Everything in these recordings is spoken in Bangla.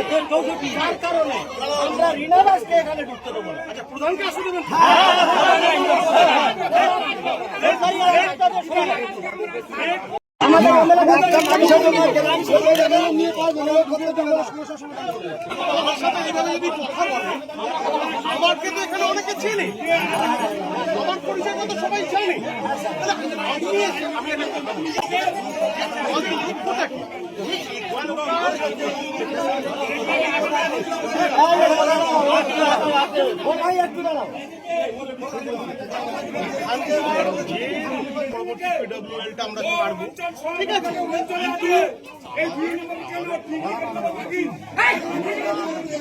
তার কারণে আমরা রিনা দাসকে এখানে ঢুকতে দেবো না আচ্ছা প্রধানকে আসতে দেবেন আমাদের আমার কথা কিন্তু এখানে অনেকে চিনি আমার পরিচয় তো সবাই জানি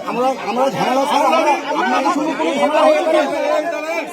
আমরা আমরা আমরা ঝামেলা ছাড়া আমরা আপনাদের সঙ্গে ঝামেলা হয়ে ঝামেলা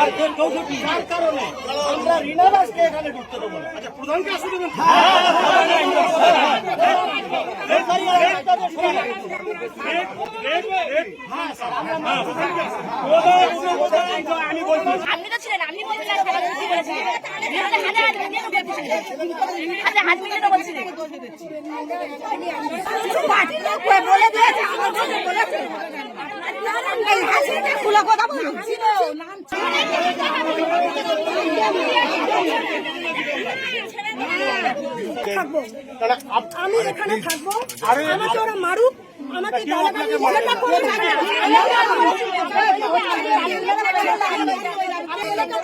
না। ম্যাডামে ঢুকতে দেবো না। তার কারণে আমরা রিনা দাসকে এখানে ঢুকতে দেবো আচ্ছা প্রধানকে আসতে দেবেন আপনি তো ছিলেন আপনি বলছিলেন কথা আমি এখানে থাকব আরে আমাকে ওরা মারুক আমাকে গালাগালি ঠান্ডা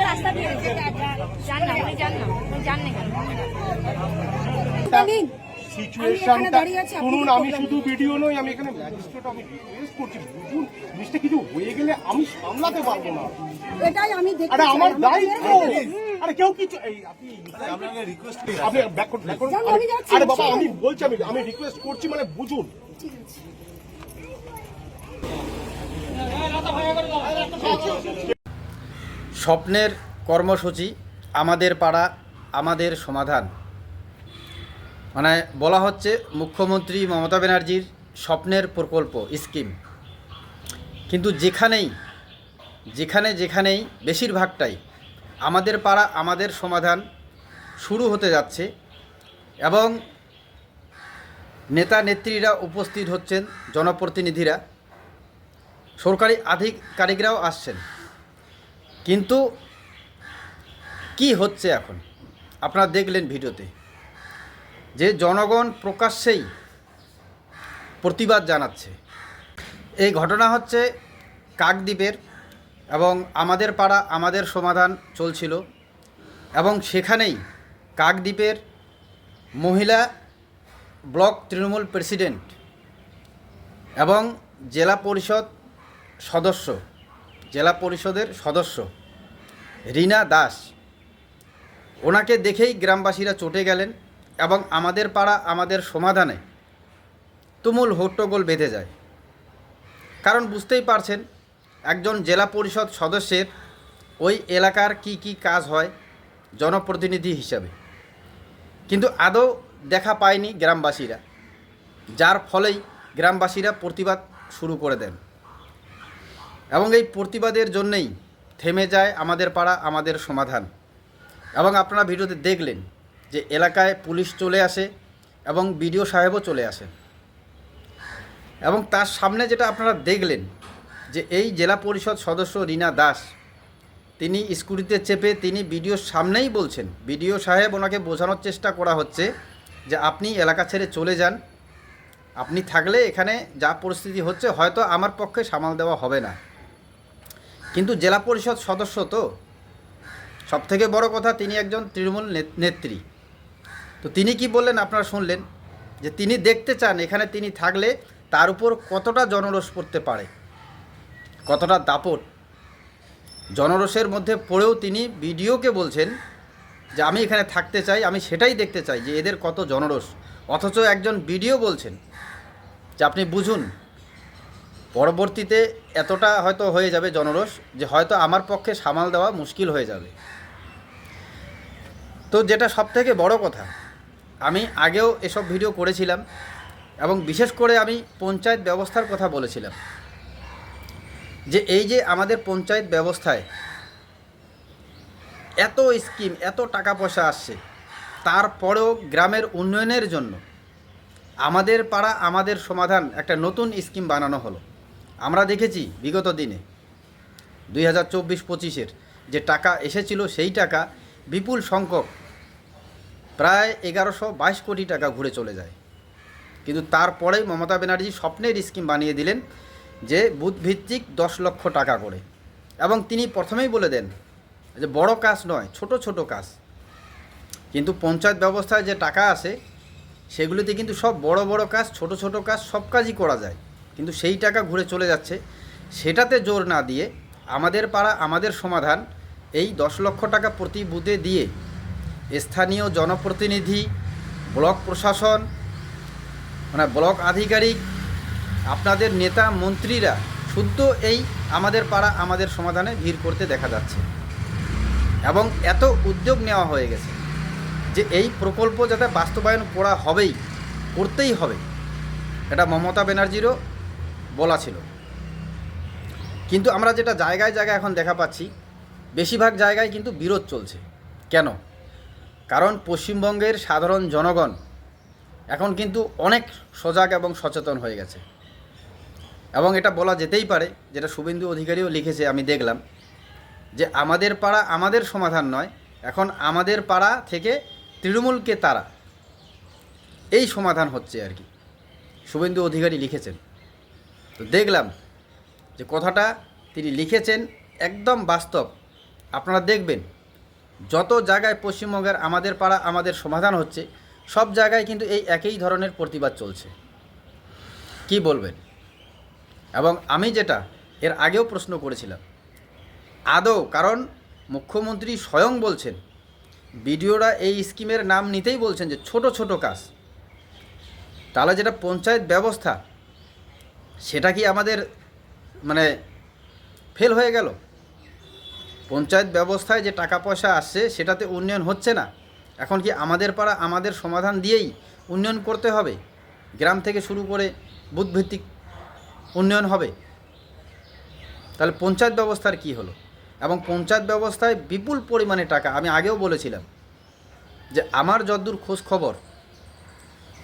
রাস্তা দিয়ে। জান না উনি না উনি জান না। কেন জানিন, সিচুয়েশনটা শুনুন আমি শুধু ভিডিও নই আমি এখানে ম্যাজিস্ট্রেট আমি রিকোয়েস্ট করছি। বুঝুন জিনিসটা কিছু হয়ে গেলে আমি সামলাতে পারব না। এটাই আমি আরে আমার দায়িত্ব! আরে কেউ কিছু এই আপনি আপনি ব্যাক করুন আরে বাবা আমি বলছি আমি আমি রিকোয়েস্ট করছি মানে বুঝুন। স্বপ্নের কর্মসূচি আমাদের পাড়া আমাদের সমাধান। মানে বলা হচ্ছে মুখ্যমন্ত্রী মমতা ব্যানার্জির স্বপ্নের প্রকল্প, স্কিম। কিন্তু যেখানেই, যেখানে যেখানেই বেশিরভাগটাই আমাদের পাড়া, আমাদের সমাধান শুরু হতে যাচ্ছে এবং নেতা নেত্রীরা উপস্থিত হচ্ছেন, জনপ্রতিনিধিরা, সরকারি আধিকারিকরাও আসছেন। কিন্তু কি হচ্ছে এখন? আপনারা দেখলেন ভিডিওতে। যে জনগণ প্রকাশ্যেই প্রতিবাদ জানাচ্ছে। এই ঘটনা হচ্ছে কাকদ্বীপের এবং আমাদের পাড়া, আমাদের সমাধান চলছিল এবং সেখানেই কাকদ্বীপের মহিলা ব্লক তৃণমূল প্রেসিডেন্ট এবং জেলা পরিষদ সদস্য, জেলা পরিষদের সদস্য রীনা দাস, ওনাকে দেখেই গ্রামবাসীরা চটে গেলেন। এবং আমাদের পাড়া আমাদের সমাধানে তুমুল হট্টগোল বেঁধে যায়। কারণ বুঝতেই পারছেন, একজন জেলা পরিষদ সদস্যের ওই এলাকার কি কি কাজ হয় জনপ্রতিনিধি হিসাবে। কিন্তু আদৌ দেখা পায়নি গ্রামবাসীরা, যার ফলেই গ্রামবাসীরা প্রতিবাদ শুরু করে দেন। এবং এই প্রতিবাদের জন্যেই থেমে যায় আমাদের পাড়া, আমাদের সমাধান। এবং আপনারা ভিডিওতে দেখলেন যে এলাকায় পুলিশ চলে আসে এবং বিডিও সাহেবও চলে আসেন এবং তার সামনে যেটা আপনারা দেখলেন যে এই জেলা পরিষদ সদস্য রীনা দাস, তিনি স্কুটিতে চেপে তিনি বিডিওর সামনেই বলছেন, বিডিও সাহেব ওনাকে বোঝানোর চেষ্টা করা হচ্ছে যে আপনি এলাকা ছেড়ে চলে যান, আপনি থাকলে এখানে যা পরিস্থিতি হচ্ছে হয়তো আমার পক্ষে সামাল দেওয়া হবে না। কিন্তু জেলা পরিষদ সদস্য তো, সবথেকে বড় কথা তিনি একজন তৃণমূল নেত্রী। তো তিনি কি বললেন? আপনারা শুনলেন যে তিনি দেখতে চান এখানে তিনি থাকলে তার উপর কতটা জনরোষ পড়তে পারে, কতটা দাপট। জনরসের মধ্যে পড়েও তিনি বিডিওকে বলছেন যে আমি এখানে থাকতে চাই, আমি সেটাই দেখতে চাই যে এদের কত জনরোষ। অথচ একজন ভিডিও বলছেন যে আপনি বুঝুন, পরবর্তীতে এতটা হয়তো হয়ে যাবে জনরস যে হয়তো আমার পক্ষে সামাল দেওয়া মুশকিল হয়ে যাবে। তো যেটা সব থেকে বড় কথা আমি আগেও এসব ভিডিও করেছিলাম এবং বিশেষ করে আমি পঞ্চায়েত ব্যবস্থার কথা বলেছিলাম যে এই যে আমাদের পঞ্চায়েত ব্যবস্থায় এত স্কিম, এত টাকা পয়সা আসছে, তারপরেও গ্রামের উন্নয়নের জন্য আমাদের পাড়া, আমাদের সমাধান একটা নতুন স্কিম বানানো হলো। আমরা দেখেছি বিগত দিনে, দুই হাজার চব্বিশ পঁচিশের যে টাকা এসেছিল, সেই টাকা বিপুল সংখ্যক প্রায় এগারোশো বাইশ কোটি টাকা ঘুরে চলে যায়। কিন্তু তারপরেই মমতা ব্যানার্জি স্বপ্নের স্কিম বানিয়ে দিলেন যে বুথভিত্তিক দশ লক্ষ টাকা করে। এবং তিনি প্রথমেই বলে দেন যে বড় কাজ নয়, ছোট ছোট কাজ। কিন্তু পঞ্চায়েত ব্যবস্থায় যে টাকা আসে সেগুলিতে কিন্তু সব বড় বড় কাজ, ছোট ছোট কাজ, সব কাজই করা যায়। কিন্তু সেই টাকা ঘুরে চলে যাচ্ছে। সেটাতে জোর না দিয়ে আমাদের পাড়া, আমাদের সমাধান এই দশ লক্ষ টাকা প্রতি বুথে দিয়ে স্থানীয় জনপ্রতিনিধি, ব্লক প্রশাসন মানে ব্লক আধিকারিক, আপনাদের নেতা, মন্ত্রীরা শুদ্ধ এই আমাদের পাড়া আমাদের সমাধানে ভিড় করতে দেখা যাচ্ছে। এবং এত উদ্যোগ নেওয়া হয়ে গেছে যে এই প্রকল্প যাতে বাস্তবায়ন করা হবেই, করতেই হবে। এটা মমতা ব্যানার্জিরও বলা ছিল। কিন্তু আমরা যেটা জায়গায় জায়গায় এখন দেখা পাচ্ছি, বেশিরভাগ জায়গায় কিন্তু বিরোধ চলছে। কেন? কারণ পশ্চিমবঙ্গের সাধারণ জনগণ এখন কিন্তু অনেক সজাগ এবং সচেতন হয়ে গেছে। এবং এটা বলা যেতেই পারে, যেটা শুভেন্দু অধিকারীও লিখেছে, আমি দেখলাম, যে আমাদের পাড়া আমাদের সমাধান নয়, এখন আমাদের পাড়া থেকে তৃণমূলকে তারা। এই সমাধান হচ্ছে আর কি, শুভেন্দু অধিকারী লিখেছেন। তো দেখলাম যে কথাটা তিনি লিখেছেন একদম বাস্তব, আপনারা দেখবেন। যত জায়গায় পশ্চিমবঙ্গের আমাদের পাড়া আমাদের সমাধান হচ্ছে, সব জায়গায় কিন্তু এই একই ধরনের প্রতিবাদ চলছে। কি বলবেন? এবং আমি যেটা এর আগেও প্রশ্ন করেছিলাম। আদৌ, কারণ মুখ্যমন্ত্রী স্বয়ং বলছেন, বিডিওরা এই স্কিমের নাম নিতেই বলছেন যে ছোট ছোট কাজ। তাহলে যেটা পঞ্চায়েত ব্যবস্থা, সেটা কি আমাদের মানে ফেল হয়ে গেল? পঞ্চায়েত ব্যবস্থায় যে টাকা পয়সা আসছে, সেটাতে উন্নয়ন হচ্ছে না। এখন কি আমাদের পাড়া আমাদের সমাধান দিয়েই উন্নয়ন করতে হবে? গ্রাম থেকে শুরু করে বুথভিত্তিক উন্নয়ন হবে। তাহলে পঞ্চায়েত ব্যবস্থার কি হলো? এবং পঞ্চায়েত ব্যবস্থায় বিপুল পরিমাণে টাকা, আমি আগেও বলেছিলাম যে আমার যদ্দূর খোঁজ খবর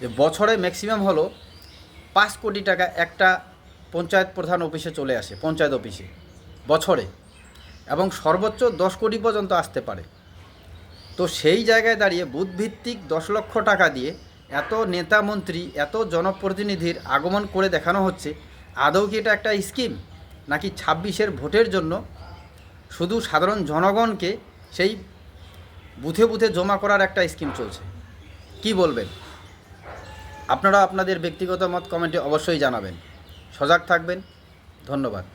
যে বছরে ম্যাক্সিমাম হলো পাঁচ কোটি টাকা একটা পঞ্চায়েত প্রধান অফিসে চলে আসে, পঞ্চায়েত অফিসে, বছরে। এবং সর্বোচ্চ দশ কোটি পর্যন্ত আসতে পারে। তো সেই জায়গায় দাঁড়িয়ে বুথভিত্তিক দশ লক্ষ টাকা দিয়ে এত নেতা মন্ত্রী, এত জনপ্রতিনিধির আগমন করে দেখানো হচ্ছে, আদৌ কি এটা একটা স্কিম নাকি ছাব্বিশের ভোটের জন্য? শুধু সাধারণ জনগণকে সেই বুথে বুথে জমা করার একটা স্কিম চলছে। কি বলবেন? আপনারা আপনাদের ব্যক্তিগত মত কমেন্টে অবশ্যই জানাবেন। সজাগ থাকবেন। ধন্যবাদ।